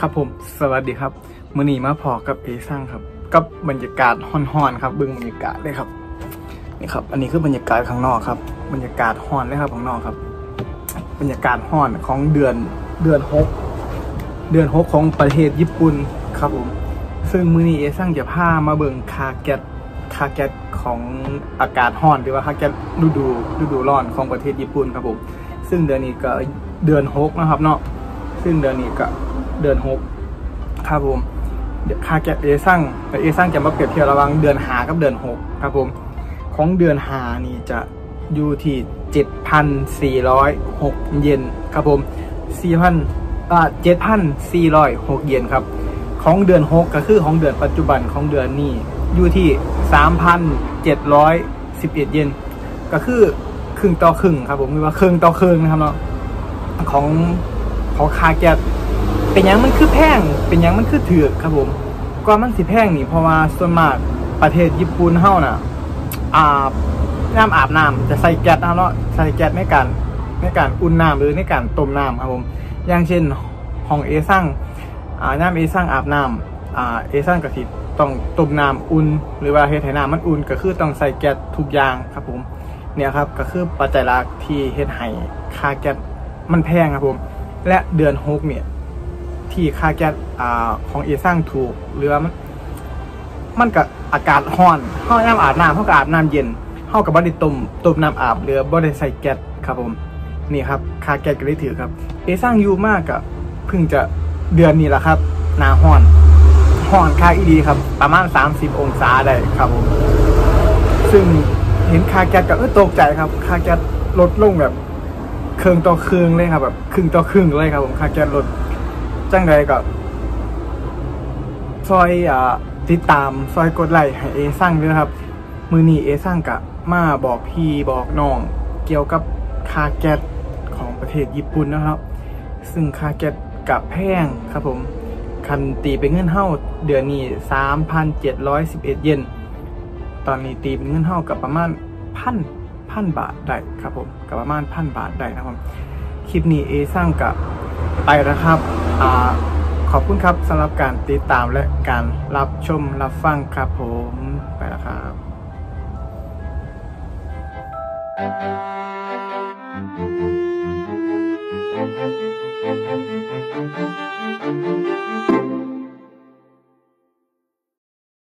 ครับผมสวัสดีครับ มือนีมาพอกับเอซังครับ กับบรรยากาศฮ้อนๆครับเบื้องบรรยากาศเลยครับนี่ครับ อันนี้คือบรรยากาศข้างนอกครับ บรรยากาศฮอนเลยครับข้างนอกครับ บรรยากาศฮอนของเดือนเดือนหกเดือนหกของประเทศญี่ปุ่นครับผมซึ่งมือนี้เอซังจะพามาเบิ่งคาแกตคาแกตของอากาศร้อนหรือว่าคาแกตฤดูฤดูร้อนของประเทศญี่ปุ่นครับผมซึ่งเดือนนี้ก็เดือนหกนะครับเนาะซึ่งเดือนนี้ก็ เดือนหกครับผมเดี๋ยวคาแกตเอซังแต่เอซังจะมาเปรียบเทียบระหว่างเดือนหากับเดือนหกครับผมของเดือนหานี่จะอยู่ที่เจ็ดพันสี่ร้อยหกเยนครับผมสี่พันอ่าเจ็ดพันสี่ร้อยหกเยนครับ ของเดือนหกก็คือของเดือนปัจจุบันของเดือนนี้อยู่ที่สามพันเจ็ดร้อยสิบเอ็ดเยนก็คือครึ่งต่อครึ่งครับผมคือว่าครึ่งต่อครึ่งนะครับเนาะของของคาแกต เป็นยังมันคือแพง เป็นยังมันคือถือครับผมก็มันสิแพงนี่เพราะว่าส่วนมากประเทศญี่ปุ่นเฮาน่ะอาบน้ำอาบน้ำจะใส่แก๊สนะครับเนาะใส่แก๊สในการในการอุ่นน้ำหรือในการต้มน้ำครับผมอย่างเช่นห้องเอซังอ่าน้ำเอซังอาบน้ำอ่าเอซังกะทิต้องต้มน้ำอุ่น หรือว่าเฮ็ดให้น้ำมันอุ่น ก็คือต้องใส่แก๊สทุกอย่างครับผมเนี่ยครับก็คือปัจจัยหลักที่เฮ็ดให้ค่าแก๊สมันแพงครับผม และเดือนหกเนี่ย ที่ค่าแก๊สของเอซังถูกหรือว่ามันมันก็อากาศร้อนเฮาน้ำอาบน้ำเฮาก็อาบน้ำเย็นเฮาก็บ่ได้ต้มต้มน้ำอาบหรือบ่ได้ใส่แก๊สครับผมนี่ครับค่าแก๊สก็เลยถือครับ เอซังยูมากกับเพิ่งจะเดือนนี้แหละครับหนาห้อนห้อนค่าอีดีครับ ประมาณ 30 องศาได้ครับผมซึ่งเห็นค่าแก๊สก็เออตกใจครับ ค่าแก๊สลดลงแบบเครื่องต่อเครื่องเลยครับแบบครึ่งต่อครึ่งเลยครับผมค่าแก๊สลด จังใดก็ซอยอ่าติดตามซอยกดไลค์ให้เอซังด้วยนะครับ มือนี้เอซังกะมาบอกพี่บอกน้อง เกี่ยวกับคาแก๊สของประเทศญี่ปุ่นนะครับ ซึ่งคาแก๊สกับแพงครับผม คันตีเป็นเงินเท่าเดือนนี้ 3,711 เยนตอนนี้ตีเป็นเงินเท่ากับประมาณพันพันบาทได้ครับผมกับประมาณพันบาทได้นะครับคลิปนี้เอสร้างกับไปนะครับ ขอบคุณครับสำหรับการติดตามและการรับชมรับฟังครับผมไปแล้วครับ